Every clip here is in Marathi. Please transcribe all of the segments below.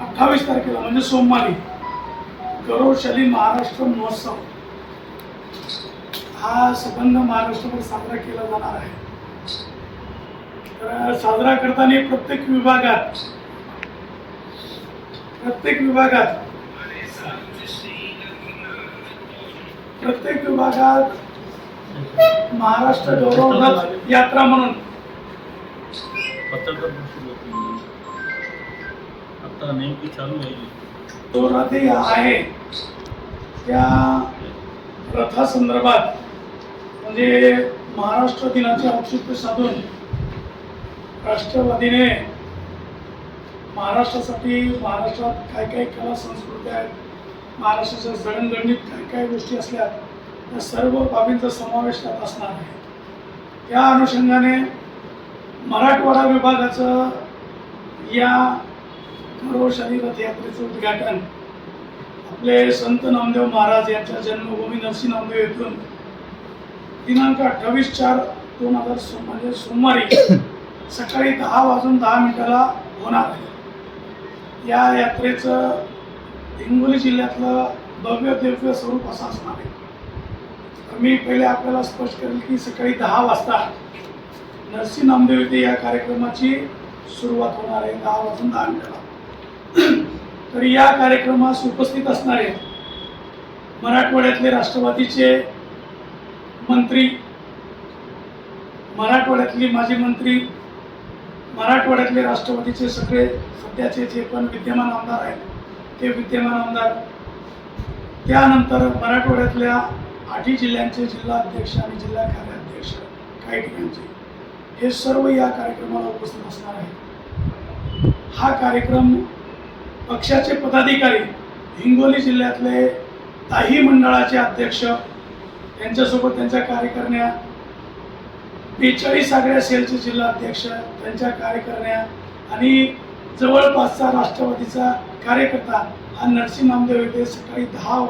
अठ्ठावीस तारखेला म्हणजे सोमवारी गौरवशाली महाराष्ट्र महोत्सव. हा संबंध महाराष्ट्रभर साजरा केला जाणार आहे. तर साजरा करताना प्रत्येक विभागात प्रत्येक विभागात प्रत्येक विभागात महाराष्ट्र गौरव रथ यात्रा म्हणून पत्रकार आता नेमकी चालू आहे. तो रथ आहे. त्या रथासंदर्भात म्हणजे महाराष्ट्र दिनाचे औचित्य साधून राष्ट्रवादीने महाराष्ट्रासाठी महाराष्ट्रात काय काय कला संस्कृती आहेत महाराष्ट्राच्या जडणघडणीत काय काय गोष्टी असल्या त्या सर्व बाबींचा समावेश त्यात असणार आहे. त्या अनुषंगाने मराठवाडा विभागाचं या गौरवशाली रथयात्रेचं उद्घाटन. आपले संत नामदेव महाराज यांच्या जन्मभूमी नरसी नामदेव येथून. दिनांक अठ्ठावीस चार दोन हजार सो म्हणजे सोमवारी सकाळी दहा वाजून दहा मिनिटाला होणार आहे. या यात्रेचं हिंगोली जिल्ह्यातलं भव्य दिव्य स्वरूप असं असणार आहे. मी पहिले आपल्याला स्पष्ट करेल की सकाळी दहा वाजता नरसी नामदेव येथे या कार्यक्रमाची सुरुवात होणार आहे. दहा वाजून दहा मिनिटाला तर या कार्यक्रमास उपस्थित असणारे मराठवाड्यातले राष्ट्रवादीचे मंत्री मराठवाड्यातली माजी मंत्री मराठवाड्यातले राष्ट्रवादीचे सगळे सध्याचे जे पण विद्यमान आमदार आहेत ते विद्यमान आमदार त्यानंतर मराठवाड्यातल्या आठी जिल्ह्यांचे जिल्हा अध्यक्ष आणि जिल्हा कार्याध्यक्ष काही ठिकाणचे हे सर्व या कार्यक्रमाला उपस्थित असणार आहेत. हा कार्यक्रम पक्षाचे पदाधिकारी हिंगोली जिल्ह्यातले ताही मंडळाचे अध्यक्ष यांच्यासोबत त्यांच्या कार्यकर्ण्या बेचाळीस आगळ्या सेलचे जिल्हा अध्यक्ष त्यांच्या कार्यकर्ण्या आणि जवळपासचा राष्ट्रवादीचा कार्यकर्ता हा नरसिंह नामदेव येथे सकाळी दहा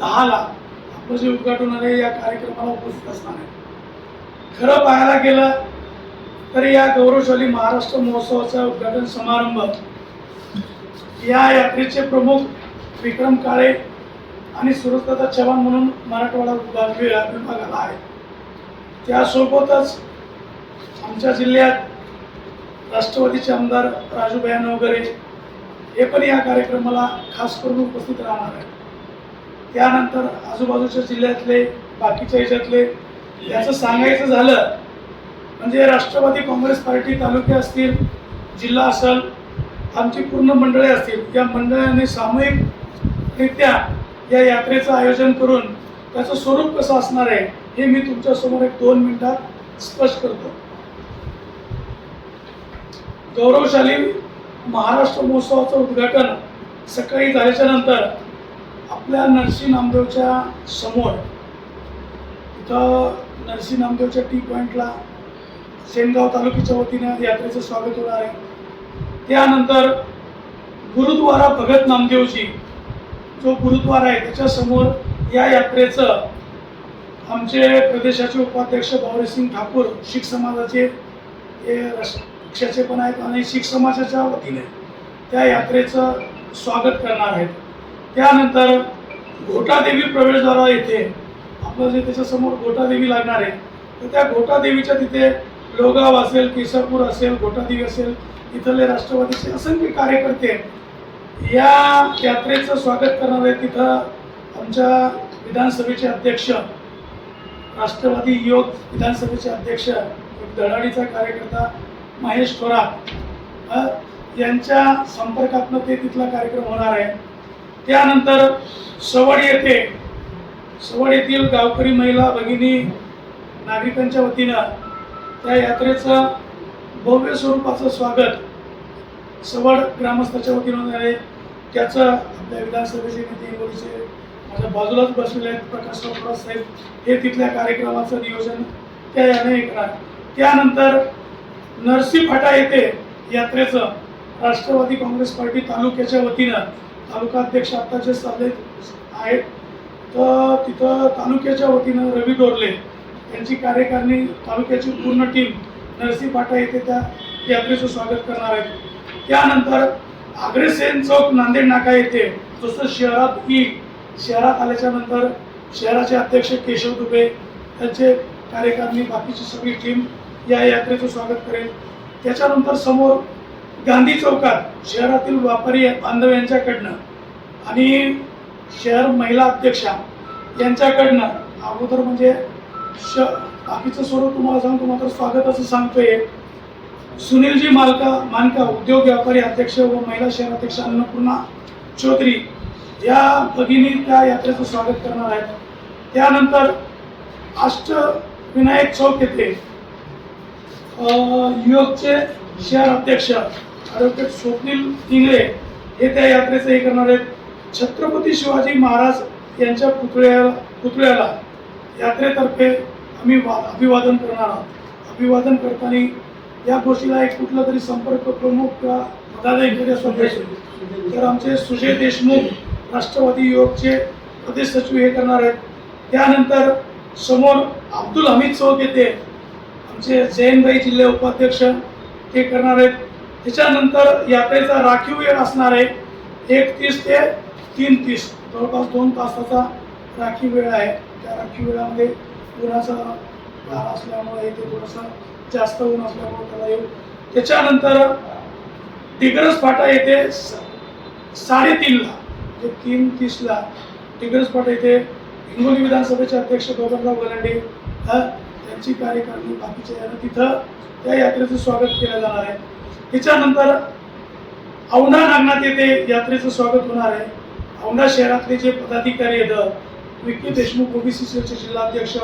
दहाला आपलं जे उद्घाटन होणार आहे या कार्यक्रमाला उपस्थित असणार आहे. खरं पाहायला गेलं तर या गौरवशाली महाराष्ट्र महोत्सवाचा उद्घाटन समारंभ या यात्रेचे प्रमुख विक्रम काळे आणि सुरतदादा चव्हाण म्हणून मराठवाडा विभाग विभागाला आहे त्यासोबतच आमच्या जिल्ह्यात राष्ट्रवादीचे आमदार राजू बयान वगैरे हे पण या कार्यक्रमाला खास करून उपस्थित राहणार आहेत. त्यानंतर आजूबाजूच्या जिल्ह्यातले बाकीच्या ह्याच्यातले याचं सांगायचं झालं म्हणजे राष्ट्रवादी काँग्रेस पार्टी तालुके असतील जिल्हा असेल आमची पूर्ण मंडळे असतील या मंडळाने सामूहिकरित्या या यात्रेचं आयोजन करून त्याचं स्वरूप कसं असणार आहे हे मी तुमच्यासमोर एक दोन मिनिटात स्पष्ट करतो. गौरवशाली महाराष्ट्र महोत्सवाचं उद्घाटन सकाळी झाल्याच्यानंतर आपल्या नरसी नामदेवच्या समोर तिथं नरसी नामदेवच्या टी पॉईंटला सेनगाव तालुक्याच्या वतीने यात्रेचं स्वागत होणार आहे. त्यानंतर गुरुद्वारा भगत नामदेवजी जो गुरुद्वारा आहे त्याच्यासमोर या यात्रेचं आमचे प्रदेशाचे उपाध्यक्ष भावरेसिंग ठाकूर शीख समाजाचे हे पक्षाचे पण आहेत आणि शीख समाजाच्या वतीने त्या यात्रेचं स्वागत करणार आहेत. त्यानंतर घोटादेवी प्रवेशद्वारा येथे आपलं जे त्याच्यासमोर घोटादेवी लागणार आहे तर त्या घोटादेवीच्या तिथे लोगाव असेल केसरपूर असेल घोटादेवी असेल इथले राष्ट्रवादीचे असंख्य कार्यकर्ते या यात्रेचं स्वागत करणार आहेत तिथं आमच्या विधानसभेचे अध्यक्ष राष्ट्रवादी युवक विधानसभेचे अध्यक्ष एक कार्यकर्ता महेश थोरात यांच्या संपर्कातनं ते तिथला कार्यक्रम होणार आहे. त्यानंतर सवड येथे सवड येथील गावकरी महिला भगिनी नागरिकांच्या वतीनं त्या यात्रेचं भव्य स्वरूपाचं स्वागत सवड ग्रामस्थाच्या वतीनं होणार आहे. त्याचं आपल्या विधानसभेचे नेते वरचे माझ्या बाजूलाच बसलेले आहेत प्रकाश राव साहेब. हे तिथल्या कार्यक्रमाचं नियोजन त्या याने ऐकणार त्यानंतर नरसी फाटा येथे यात्रेचं राष्ट्रवादी काँग्रेस पार्टी तालुक्याच्या वतीनं तालुका अध्यक्ष आता जे चालले आहेत. तर तिथं तालुक्याच्या वतीनं रवी डोरले यांची कार्यकारिणी तालुक्याची पूर्ण टीम नरसी पाटा येथे त्या यात्रेचं स्वागत करणार आहेत. त्यानंतर अग्रसेन चौक नांदेड नाका येथे जसं शहरात येईल शहरात आल्याच्यानंतर शहराचे अध्यक्ष केशव दुबे त्यांचे कार्यकारिणी बाकीची सगळी टीम या यात्रेचं स्वागत करेल. त्याच्यानंतर समोर गांधी चौकात शहरातील व्यापारी बांधव यांच्याकडनं आणि शहर महिला अध्यक्षा यांच्याकडनं अगोदर म्हणजे श बाकीचं स्वरूप तुम्हाला सांगतो मात्र असं सांगतोय सुनीलजी मालका मानका उद्योग व्यापारी अध्यक्ष व महिला शहराध्यक्ष अन्नपूर्णा चौधरी या भगिनी त्या यात्रेचं स्वागत करणार आहेत. त्यानंतर अष्टविनायक चौक येथे युवकचे शहर अध्यक्ष ॲडव्होकेट स्वप्नील इंगळे हे त्या यात्रेचं हे करणार आहेत. छत्रपती शिवाजी महाराज यांच्या पुतळ्या पुतळ्याला यात्रेतर्फे आम्ही वा अभिवादन करणार आहोत. अभिवादन करताना या गोष्टीला एक कुठला तरी संपर्क प्रमुख किंवा पदाधिकारी असं तर आमचे सुजय देशमुख राष्ट्रवादी युवकचे प्रदेश सचिव हे करणार आहेत. त्यानंतर समोर अब्दुल हमीद चौक येथे आमचे जैनबाई जिल्हे उपाध्यक्ष ते करणार आहेत. त्याच्यानंतर यात्रेचा राखीव वेळ असणार आहे. एक तीस ते तीन तीस. जवळपास दोन तासाचा राखीव वेळ आहे. त्या राखीव वेळामध्ये उन्हाचा भार असल्यामुळे ते थोडंसं जास्त ऊन असल्यामुळे त्याला येऊ. त्याच्यानंतर टिगरस फाटा येथे साडेतीनला म्हणजे तीन तीसला टिगरस फाटा येथे हिंगोली विधानसभेचे अध्यक्ष बबनराव गलांडे त्यांची कार्यकारिणी बाकीच्या यांना तिथं त्या यात्रेचं स्वागत केलं जाणार आहे. त्याच्यानंतर औंढा नागनाथ येथे यात्रेचं स्वागत होणार आहे. औंढा शहरातले जे पदाधिकारी आहेत विकी देशमुख ओबीसी सेलचे जिल्हाध्यक्ष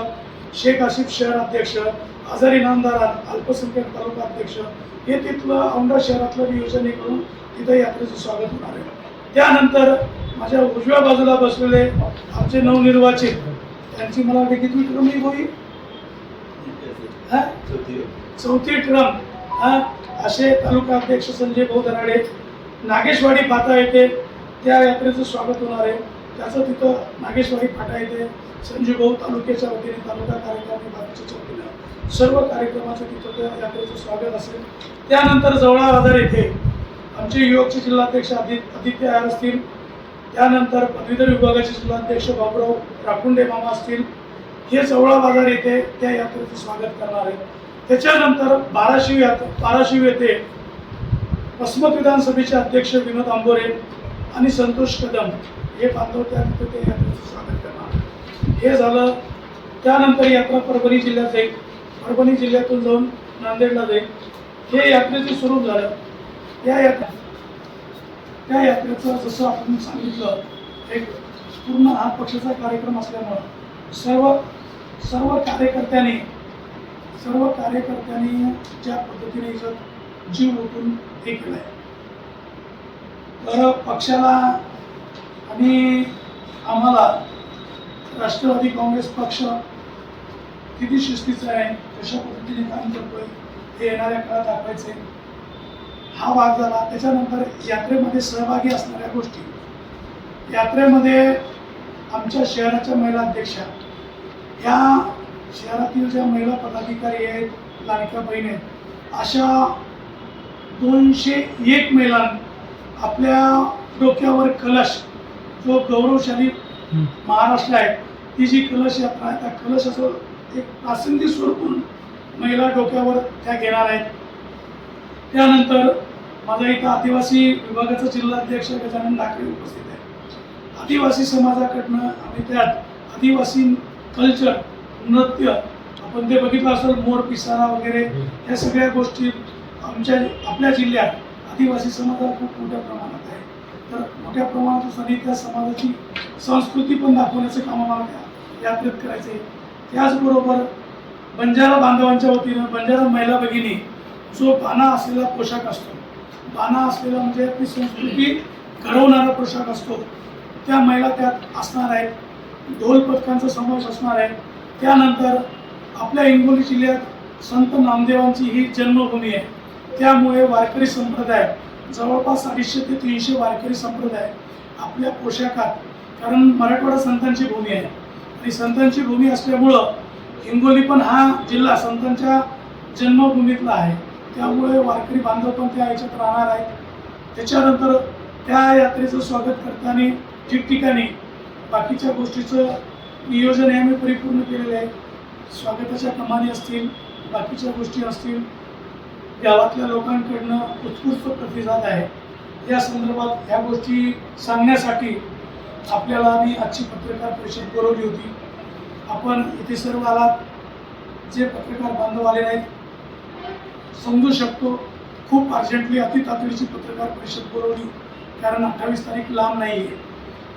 शेख आसिफ शहर अध्यक्ष आजारी इनामदार अल्पसंख्याक तालुका अध्यक्ष हे तिथलं औंढा शहरातलं नियोजन हे करून तिथं यात्रेचं स्वागत होणार आहे. त्यानंतर माझ्या उजव्या बाजूला बसलेले आमचे नवनिर्वाचित त्यांची मला वाटते किती टर्म ही? होईल? चौथी टर्म हा? असे तालुका अध्यक्ष संजय भाऊ दराडे नागेशवाडी फाटा येथे त्या यात्रेचं स्वागत होणार आहे. त्याचं तिथं नागेशवाडी फाटा येथे संजीव भाऊ तालुक्याच्या वतीने तालुका कार्यक्रम बाकीच्या वतीनं सर्व कार्यक्रमाचं तिथं त्या यात्रेचं स्वागत असेल. त्यानंतर जवळा बाजार येथे आमचे युवकचे जिल्हाध्यक्ष आदि आदित्य आयर असतील. त्यानंतर पदवीधर विभागाचे जिल्हाध्यक्ष बाबुराव राखुंडे मामा असतील. हे जवळा बाजार येथे त्या यात्रेचं स्वागत करणार आहे त्याच्यानंतर बाराशिव यात्रा बाराशिव येथे वसमत विधानसभेचे अध्यक्ष विनोद आंबोरे आणि संतोष कदम हे बांधव त्या त्या यात्रेचं स्वागत करणार हे झालं त्यानंतर यात्रा परभणी जिल्ह्यात जाईल. परभणी जिल्ह्यातून जाऊन नांदेडला जाईल. हे यात्रेचं स्वरूप झालं. या यात्रा त्या यात्रेचं जसं आपण सांगितलं एक पूर्ण हा पक्षाचा कार्यक्रम असल्यामुळं सर्व सर्व कार्यकर्त्यांनी सर्व कार्यकर्त्यांनी ज्या पद्धतीने इथं जीव ओतून हे केलं आहे तर पक्षाला आणि आम्हाला राष्ट्रवादी काँग्रेस पक्ष किती शिस्तीचा आहे कशा पद्धतीने काम करतोय हे येणाऱ्या काळात दाखवायचे. हा भाग झाला. त्याच्यानंतर यात्रेमध्ये सहभागी असणाऱ्या गोष्टी. यात्रेमध्ये आमच्या शहराच्या महिला अध्यक्षा या शहरातील ज्या महिला पदाधिकारी आहेत लाडक्या बहीण आहेत अशा दोनशे एक महिला आपल्या डोक्यावर कलश जो गौरवशाली महाराष्ट्र आहे. ती जी कलश यात्रा आहे त्या कलशाचं एक प्रासंगिक स्वरूपून महिला डोक्यावर त्या घेणार आहेत. त्यानंतर माझा इथं आदिवासी विभागाचा जिल्हाध्यक्ष गजानन लाकडे उपस्थित आहे आदिवासी समाजाकडनं आम्ही त्यात आदिवासी कल्चर नृत्य आपण ते बघितलं असेल मोर पिसारा वगैरे या सगळ्या गोष्टी आमच्या आपल्या जिल्ह्यात आदिवासी समाजात खूप मोठ्या प्रमाणात आहे तर मोठ्या प्रमाणात असताना त्या समाजाची संस्कृती पण दाखवण्याचं काम आम्हाला यात्रेत करायचं आहे त्याचबरोबर बंजारा बांधवांच्या वतीनं बंजारा महिला भगिनी जो बाणा असलेला पोशाख असतो बाणा असलेला म्हणजे आपली संस्कृती घडवणारा पोशाख असतो त्या महिला त्यात असणार आहेत ढोल पथकांचा समावेश असणार आहे. त्यानंतर आपल्या हिंगोली जिल्ह्यात संत नामदेवांची ही जन्मभूमी आहे. त्यामुळे वारकरी संप्रदाय जवळपास अडीचशे ते तीनशे वारकरी संप्रदाय आपल्या पोशाखात कारण मराठवाडा संतांची भूमी आहे. आणि संतांची भूमी असल्यामुळं हिंगोली पण हा जिल्हा संतांच्या जन्मभूमीतला आहे. त्यामुळे वारकरी बांधव पण त्या याच्यात राहणार आहेत. त्याच्यानंतर त्या यात्रेचं स्वागत करताना ठिकठिकाणी बाकीच्या गोष्टीचं नियोजन हे आम्ही परिपूर्ण केलेलं आहे. स्वागताच्या कमानी असतील बाकीच्या गोष्टी असतील गावातल्या लोकांकडनं उत्स्फूर्त प्रतिसाद आहे. या संदर्भात ह्या गोष्टी सांगण्यासाठी आपल्याला आम्ही आजची पत्रकार परिषद बोलवली होती. आपण इथे सर्व आलात. जे पत्रकार बांधव आले नाहीत समजू शकतो. खूप अर्जंटली अति तातडीची पत्रकार परिषद बोलवली. कारण अठ्ठावीस तारीख लांब नाही आहे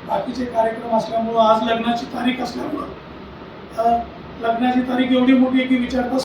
बाकीचे कार्यक्रम असल्यामुळं आज लग्नाची तारीख असल्यामुळं लग्नाची तारीख एवढी मोठी आहे की विचारता